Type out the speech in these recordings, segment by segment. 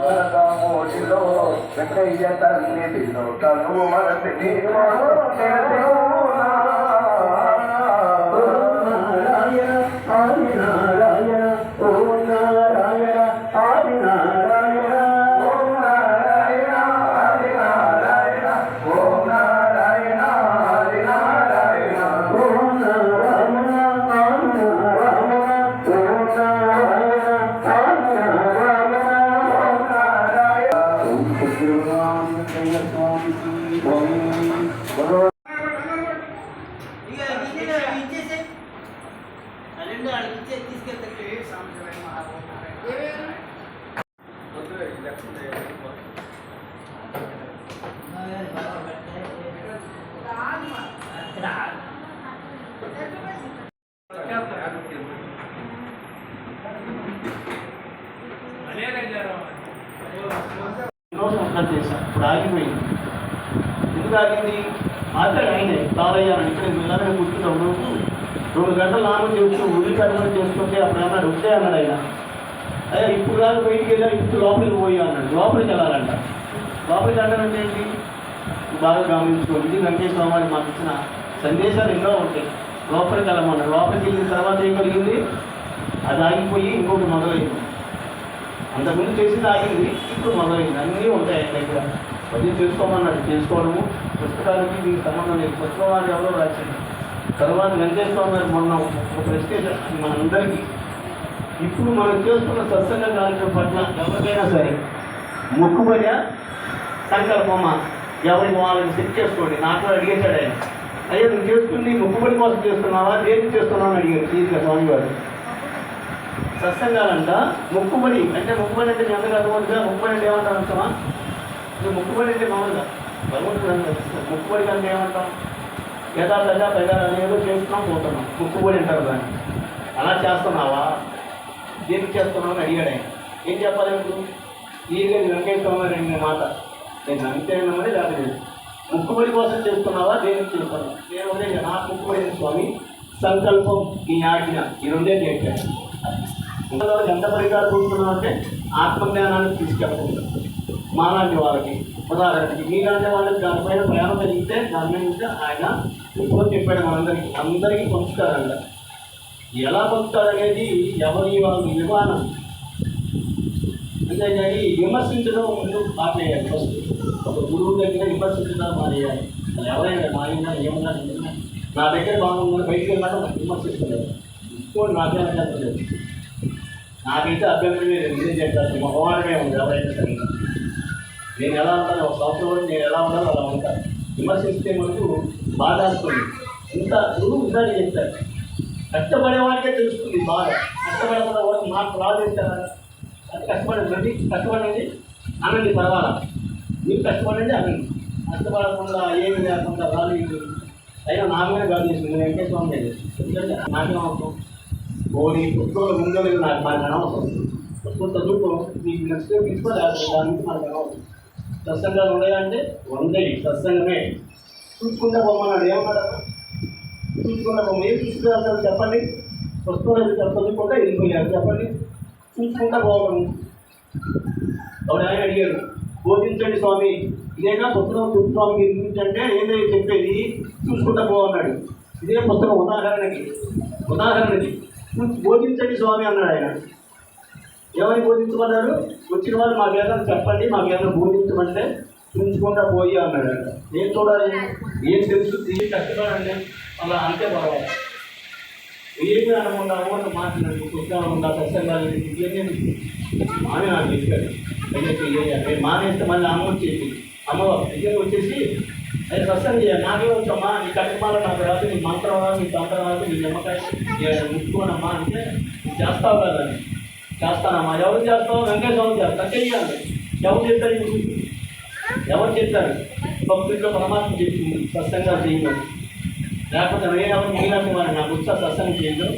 వరదమోటిలో వెంకయ్య తల్లిలో తను మరసి చేశాను ఇప్పుడు ఆగిపోయింది ఎందుకు ఆగింది? మాట్లాడి ఆయనే. తారయ్య అని ఇక్కడ వెళ్ళాలని కూర్చున్నాం రెండు గంటలు నామం చేస్తూ ఉల్లి కర్మలు చేస్తుంటే అప్పుడు అన్నాడు వస్తే అన్నాడు ఆయన. అయ్యా ఇప్పుడు కాదు బయటికి వెళ్ళా ఇప్పుడు లోపలికి పోయి అన్నాడు. లోపలికి వెళ్ళాలంట. లోపలికి వెళ్ళాలంటే ఏంటి? బాగా గమనించుకోండి. ఇది వెంకటేశ్వర వారి మాకు ఇచ్చిన సందేశాలు ఎన్నో ఉంటాయి. లోపలికి వెళ్ళమన్నాడు లోపలికి వెళ్ళిన తర్వాత ఏం కలిగింది? అది ఆగిపోయి ఇంకొకటి మొదలైంది. అంతకుముందు చేసింది ఆగింది ఇప్పుడు మొదలైంది. అన్నీ ఉంటాయి ఆయన దగ్గర. అది చేసుకోమన్నాడు. చేసుకోవడము. పుస్తకాలకి దీనికి సంబంధం లేదు. పుస్తకం వారు ఎవరో రాసింది తర్వాత వెంకటేశ్వర గారు మొన్న ఒక ప్రశ్న మనందరికీ. ఇప్పుడు మనం చేస్తున్న సత్సంగ కార్యక్రమం పట్ల ఎవరికైనా సరే మొక్కుబడి సంకల్పమ్మ ఎవరికి వాళ్ళని సెట్ చేసుకోండి. నాకు అడిగేశాడు ఆయన. అయ్యా నువ్వు చేస్తుంది మొక్కుబడి కోసం చేస్తున్నావా? దేనికి చేస్తున్నావు అని అడిగాడు సీతగా స్వామి గారు సత్సంగాలంట మొక్కుబడి. అంటే మొక్కుబడి అంటే మీ అందరికీ అర్థమవుతుందా మొక్కుబడి అంటే ఏమంటాం అంటావా నువ్వు మొక్కుబడి అంటే మామూలుగా. భగవంతుడు మొక్కుబడి అంటే ఏమంటాం? యథా ప్రజా ప్రజా చేస్తున్నాం పోతున్నాం. మొక్కుబడి అంటారు దాన్ని. అలా చేస్తున్నావా? దేనికి చేస్తున్నావు అని అడిగాడు ఆయన. ఏం చెప్పాలి ఇప్పుడు ఈగా వెంకటేశ్వర రెండు మాట. నేను అంతేనమని లేకపోతే ముక్కుబడి కోసం చేస్తున్నావా? దేనికి చేస్తున్నావు? నేను ఉండే నా ముక్కుబడి స్వామి సంకల్పం ఈ ఆజ్ఞ. ఈ రెండే నేర్పాను ఇంతవరకు ఎంత పరికారం చూస్తున్నావు అంటే ఆత్మజ్ఞానాన్ని తీసుకెళ్తుంది మాలాంటి వాళ్ళకి ఉదాహరణకి మీలాంటి వాళ్ళకి దానిపైన ప్రయాణం కలిగితే దాని మీద నుంచి ఆయన ఎక్కువ చెప్పాడు మనందరికీ. అందరికీ పంచుతారంట ఎలా పంచుతారనేది ఎవరి వాళ్ళ విధానం అంతేగాని విమర్శించడం ముందు ఆపేయాలి ఫస్ట్. ఒక గురువు దగ్గర విమర్శించడం మానేయాలి అది ఎవరైనా నా ఏమన్నా నా దగ్గర బాగుందని బయటికి వెళ్ళడం విమర్శిస్తున్నారు ఇప్పుడు నాకే చెప్పలేదు నాకైతే అభ్యంతరం లేదు. విజయం చేస్తారు మగవాడమే ఉంది ఎవరైనా సరే. నేను ఎలా ఉంటాను ఒక సంవత్సరం నేను ఎలా ఉండాలో అలా ఉంటాను విమర్శిస్తే మనకు బాధ ఇంత గురువు ఇందాక చెప్తారు కష్టపడే వాడికే తెలుస్తుంది బాధ. కష్టపడకుండా వాడికి మాకు రాదు అది కష్టపడండి కష్టపడండి అనండి పర్వాలా మీరు కష్టపడండి అనండి కష్టపడకుండా ఏమి లేకుండా రాదు అయినా నా కాదు చేసింది నేను వెంకటేశ్వర స్వామి ఎందుకంటే నాకే అవసరం ఓడి పుట్టుకోవడం ముందు నాకు నాకు అనవసరం. కొంత చదువుకో. మీకు నచ్చితే తీసుకోవాలి దాని నుంచి మనకు అనవసరం. సత్సంగాలు ఉన్నాయంటే ఉండేవి సత్సంగమే చూసుకుంటా పోమన్నాడు ఏమన్నాడు చూసుకుంటా పోమ ఏం చూసుకుంటారు చెప్పండి? వస్తువులు చదువుకుంటా వెళ్ళిపోయారు చెప్పండి? చూసుకుంటా పోవడం అప్పుడు ఆయన అడిగాడు బోధించండి స్వామి ఇదేనా పుస్తకం స్వామి ఏంటంటే గురించి చెప్పేది చూసుకుంటా పోమన్నాడు ఇదే పుస్తకం ఉదాహరణకి. ఉదాహరణకి బోధించండి స్వామి అన్నాడు ఆయన. ఎవరిని బోధించమన్నారు? వచ్చిన వాళ్ళు మాకేదైనా చెప్పండి మాకేదైనా బోధించమంటే చూసుకుంటా పోయి అన్నాడు. నేను ఏం చూడాలి? ఏం తెలుసు? ఏం కష్టపడండి. అలా అంతే బాగా. ఏమి అనకుండా అమౌంట్ మాట్లాడు పుస్తకాలు ఉందా? సత్సంగాలు ఇవన్నీ ఆమె నాకు చెప్పాడు. అయితే మానేస్తే మళ్ళీ అమ్మ వచ్చేసి. అమ్మ దగ్గర వచ్చేసి అది సత్సంగం చేయాలి నాకే వచ్చమ్మా నీ కట్టుమాల నాకు రాదు నీ మంత్రం రాదు నీ తంత్రం రాదు నీ నిమ్మకాయ ముట్టుకోనమ్మా అంటే చేస్తావు కదా అని. చేస్తానమ్మా ఎవరు చేస్తావు? వెంకటేశ్వరం చేస్తా చెయ్యాలి ఎవరు చెప్తారు నీకు? ఎవరు చెప్తారు పబ్లిక్లో పరమాత్మ చెప్పింది సత్సంగాలు చేయడం లేకపోతే నేను మీరంటే మరి నాకు వచ్చా సత్సంగం చేయడం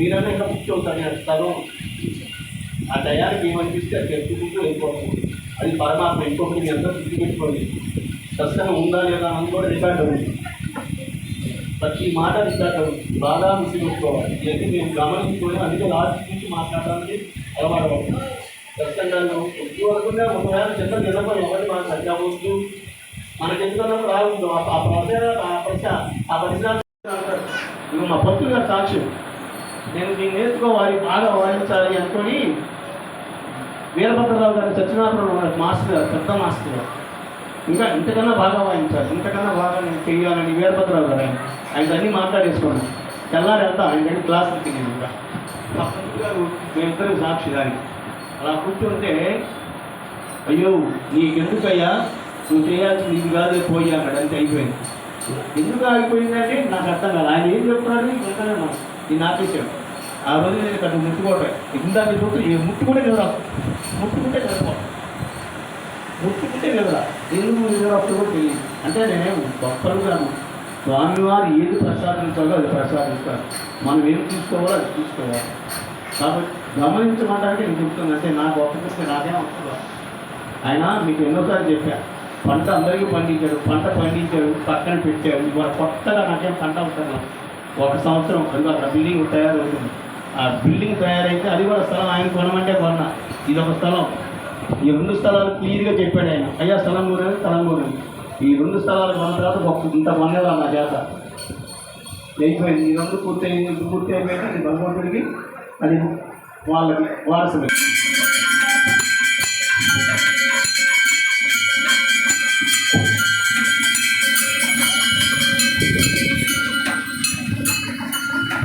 మీరంటే ఇంకా ముఖ్యం అవుతారు. నేను ఆ టయానికి ఏమనిపిస్తే అది చెప్పుకుంటూ వెళ్ళిపోతుంది అది పరమాత్మ ఇంకొకటి మీ అందరూ గుర్తుపెట్టుకోండి. సత్సంగం ఉందా లేదా అని కూడా రికార్డు ఉంది. ప్రతి మాట విశాఖ బాగా ముసిపెట్టుకోవాలి ఇవన్నీ మేము గమనించుకొని అందుకే లాస్ట్ నుంచి మాట్లాడడానికి అలవాటు ఖచ్చితంగా ఎక్కువ అనుకుంటే ఒకవేళ చిన్న నిలబడి ఒకటి మనం సరిగ్గా వద్దు మనకి ఎందుకన్నా రావద్దు ఆ ఆ ప్రశ్న ఆ ప్రశ్న ఆ ప్రశ్న ఇవి మా భక్తులు గారు సాక్ష్యం నేను దీన్ని నేర్చుకోవాలి బాగా వాయించాలి అనుకొని వీరభద్రరావు గారు సత్యనారాయణ గారు మాస్టర్ గారు పెద్ద మాస్టర్ గారు. ఇంకా ఇంతకన్నా బాగా వాయించాలి ఇంతకన్నా బాగా నేను చెయ్యాలని వీరభద్రరావు గారు ఆయన. ఆయన అన్నీ మాట్లాడేసుకోండి. తెల్లారి వెళ్తా ఆయన రెండు క్లాసులు తినేది ఇంకా మా పంతులు గారు మేమిద్దరం సాక్షి దానికి అలా కూర్చుంటే అయ్యో నీకెందుకయ్యా? నువ్వు చేయాల్సింది ఇది కాదే పోయి అన్నాడు. అంతే అయిపోయింది. ఎందుకు ఆగిపోయిందంటే నాకు అర్థం కాదు ఆయన ఏం చెప్తున్నాడు? వెంటనే మనం నేను ఆపేసాడు ఆ రోజు నేను ఇక్కడ ముట్టుకోవటం ఇందాక చూస్తే ఏ ముట్టుకుంటే నిద్ర ముట్టుకుంటే నిద్రపో ముట్టుకుంటే నిద్ర ఎందుకు నిద్ర అప్పుడు కూడా తెలియదు అంటే నేను గొప్పలు కాను స్వామివారు ఏది ప్రసాదించాలో అది ప్రసాదిస్తారు. మనం ఏం తీసుకోవాలో అది తీసుకోవాలి. కాబట్టి గమనించమంటే నేను చెప్తుంది అంటే నా గొప్ప నాకేం వస్తుందా ఆయన మీకు ఎన్నోసార్లు చెప్పా పంట అందరికీ పండించాడు పంట పండించాడు పక్కన పెట్టాడు ఇవాళ కొత్తగా నాకేం పంట అవుతాను ఒక సంవత్సరం అందులో అక్కడ బిల్డింగ్ తయారవుతుంది. ఆ బిల్డింగ్ తయారైతే అది కూడా స్థలం ఆయన కొనమంటే కొన్నా. ఇది ఒక స్థలం. ఈ రెండు స్థలాలు క్లియర్గా చెప్పాడు ఆయన. అయ్యా స్థలం కూరని స్థలం కూరని ఈ రెండు స్థలాలు కొన్న తర్వాత ఒక ఇంత కొనేదా నా చేత అయిపోయింది ఈ రెండు పూర్తి అయింది పూర్తి అయిపోయింది అది భగవంతుడికి అది వాళ్ళకి వారసులు.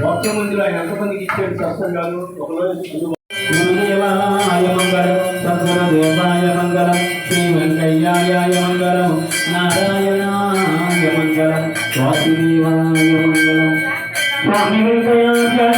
వాక్య మందిలో ఆయన ఎంతమందికి ఇచ్చేది శాస్త్రం కాదు ఒకరోజు స్వామి వెంకయ్యాయ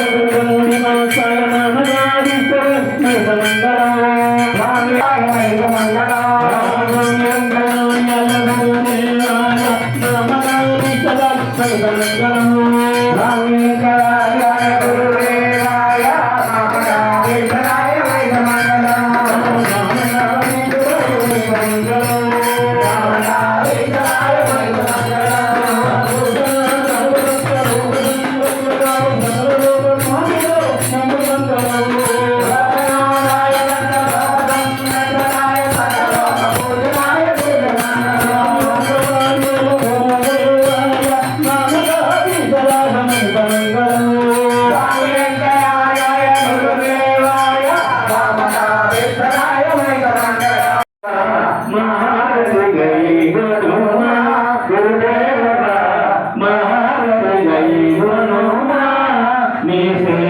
మీ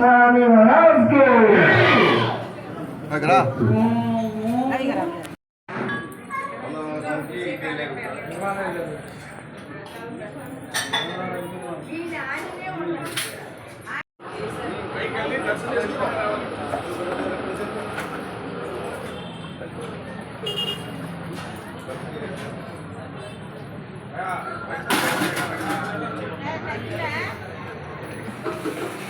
स्वामी महाराज के Yeah.